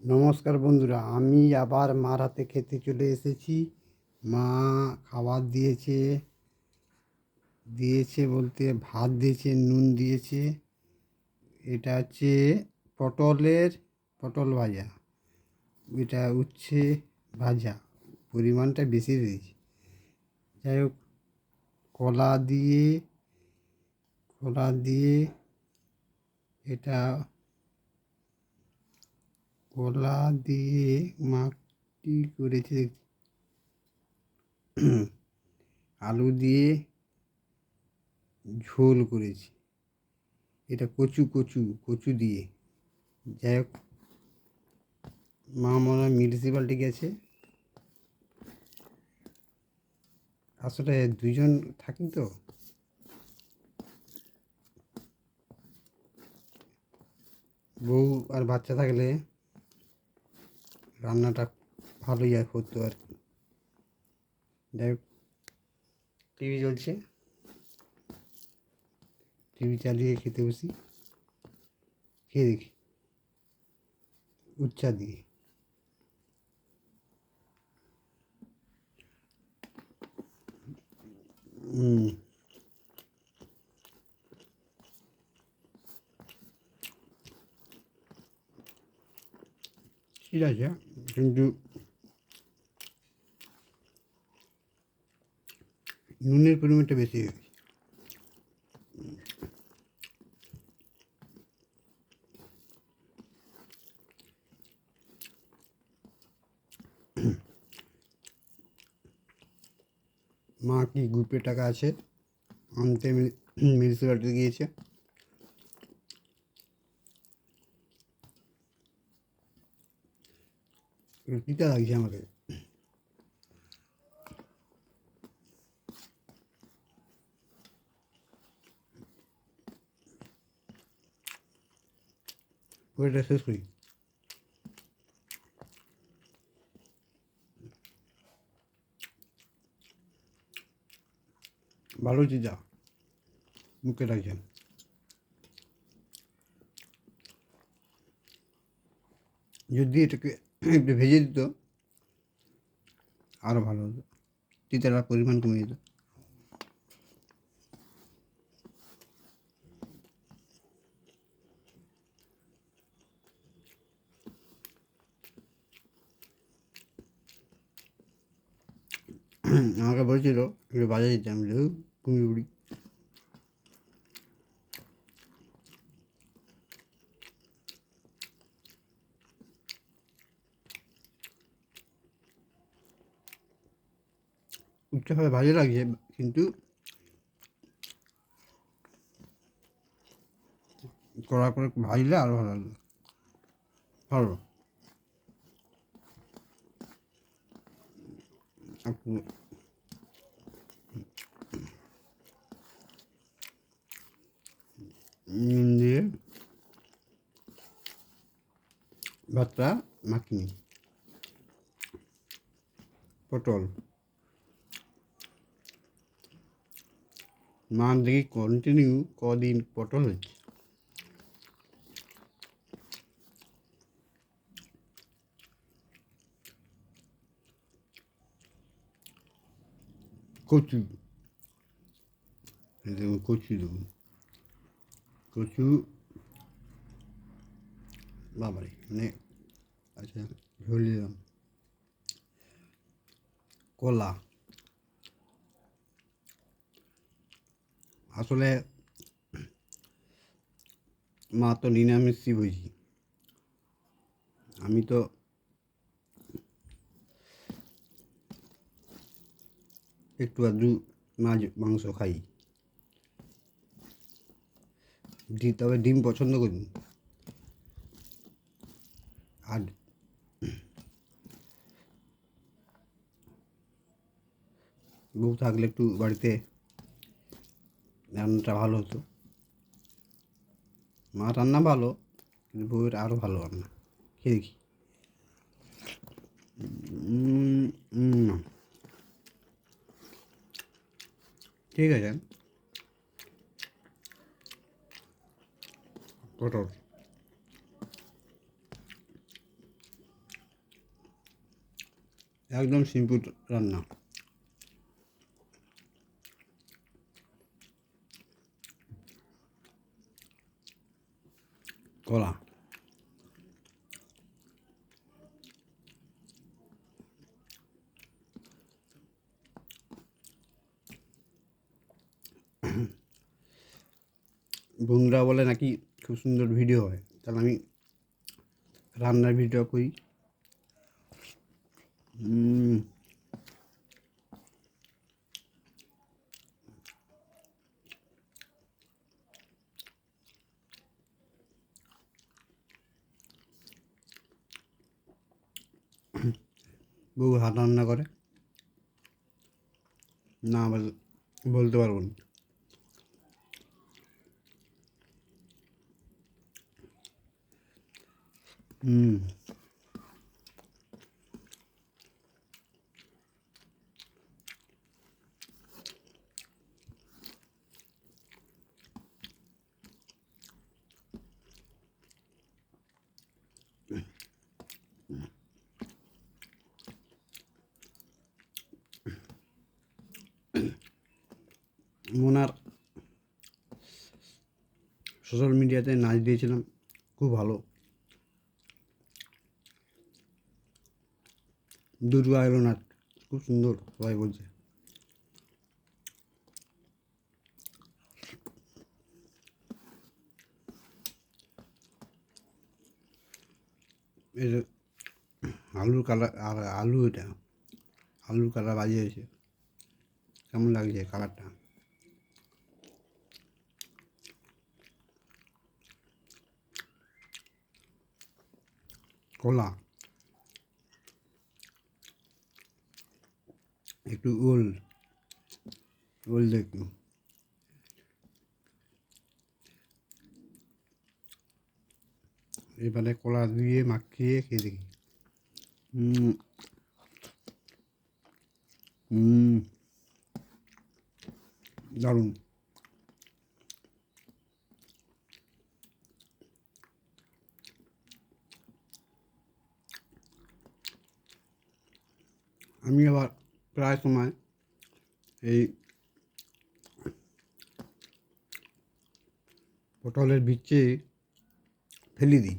নমস্কার বন্ধুরা, আমি আবার মার হাতে খেতে চলে এসেছি। মা খাবার দিয়েছে দিয়েছে বলতে ভাত দিয়েছে, নুন দিয়েছে। এটা হচ্ছে পটলের, পটল ভাজা। এটা উচ্ছে ভাজা, পরিমাণটা বেশি দিয়েছি। যাই হোক, কলা দিয়ে কলা দিয়ে এটা কলা দিয়ে মাটি করেছে। আলু দিয়ে ঝোল করেছি। এটা কচু কচু কচু দিয়ে। যাই হোক, মা হয় মিউনিসিপ্যালিটি গেছে। আসলে দুজন থাকি তো। বউ আর বাচ্চা থাকলে রান্নাটা ভালোই আর হতো আর কি। যাই টিভি চলছে। টিভি চালিয়ে খেতে বসি। খেয়ে দেখি। উচ্চা দিয়ে। ঠিক আছে। কিন্তু নুনের পরিমাণটা বেশি হয়ে গেছে মা কি গ্রুপে টাকা আছে আনতে মিউনিসিপ্যালিটি গিয়েছে তিতা লাগছে আমাকে ওইটা শেষ করি ভালো চিজা মুখে রাখছেন যদি এটাকে একটু ভেজে দিত আরও ভালো হতো। তিতার পরিমাণ কমে যেত আমাকে বলছিল একটু বাজারে যেতে আমি কুমি উড়ি উচ্চভাবে ভালো লাগছে কিন্তু কড়া করে ভাজলে আরও ভালো লাগবে ভালো নুন দিয়ে ভাতটা মাখিনি পটল। মা দেখি কন্টিনিউ কদিন পটল হচ্ছে কচু। দেখুন কচু দেখুন। কচু। বাবারে মানে আচ্ছা ঝোল দিলাম। কলা। আসলে মা তো নিরামিষই বুঝি। আমি তো একটু আধটু মাছ, মাংস খাই। ডি তবে ডিম পছন্দ করি। আর বউ থাকলে একটু বাড়িতে রান্নাটা ভালো হতো। মা রান্না ভালো, কিন্তু বউয়ের আরও ভালো রান্না। খেয়ে দেখি। ঠিক আছে। পটল একদম সিম্পল রান্না। কলা বন্ধুরা বলে নাকি খুব সুন্দর ভিডিও হয়। তাহলে আমি রান্নার ভিডিও করি। বউ হাত রান্না করে। না বলতে পারব না। হুম। মোনার সোশ্যাল মিডিয়াতে নাচ দিয়েছিলাম, খুব ভালো। দুর্গা এলো নাচ খুব সুন্দর, সবাই বলছে। আলুর কালার আর আলু এটা, আলুর কালার বাজিয়েছে। কেমন লাগছে কালারটা? কলা একটু ওল ওল একটু এবারে কলা দিয়ে মাখিয়ে খেয়ে দেখি। হুম দারুণ। আমি আবার প্রায় সময় এই পটলের বিচে ফেলে দিই।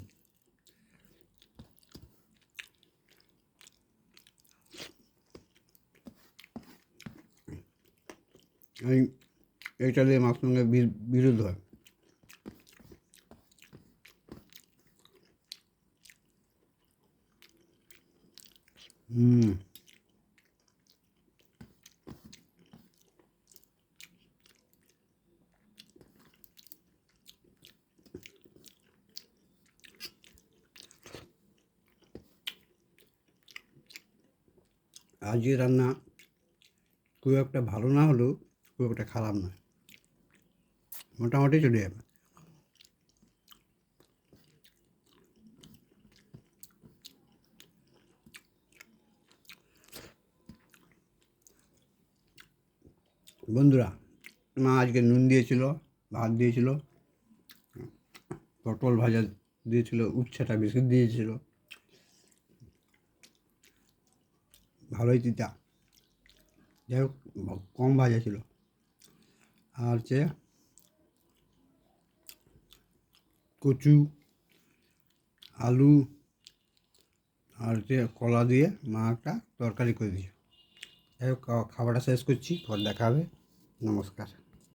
এই, এইটা দিয়ে মার সঙ্গে বিরোধ হয়। হুম। আজকে রান্না খুব একটা ভালো না হলেও খুব একটা খারাপ নয়। মোটামুটি চলে যাবে। বন্ধুরা, মা আজকে নুন দিয়েছিল, ভাত দিয়েছিল, পটল ভাজা দিয়েছিল, উচ্ছেটা বিস্কুট দিয়েছিল। ভালোই তিতা যাই হোক, কম ভাজা ছিল। আর হচ্ছে কচু, আলু, আর হচ্ছে কলা দিয়ে মা একটা তরকারি করে দিয়েছে যাই হোক খাবারটা শেষ করছি। পর দেখা হবে। নমস্কার।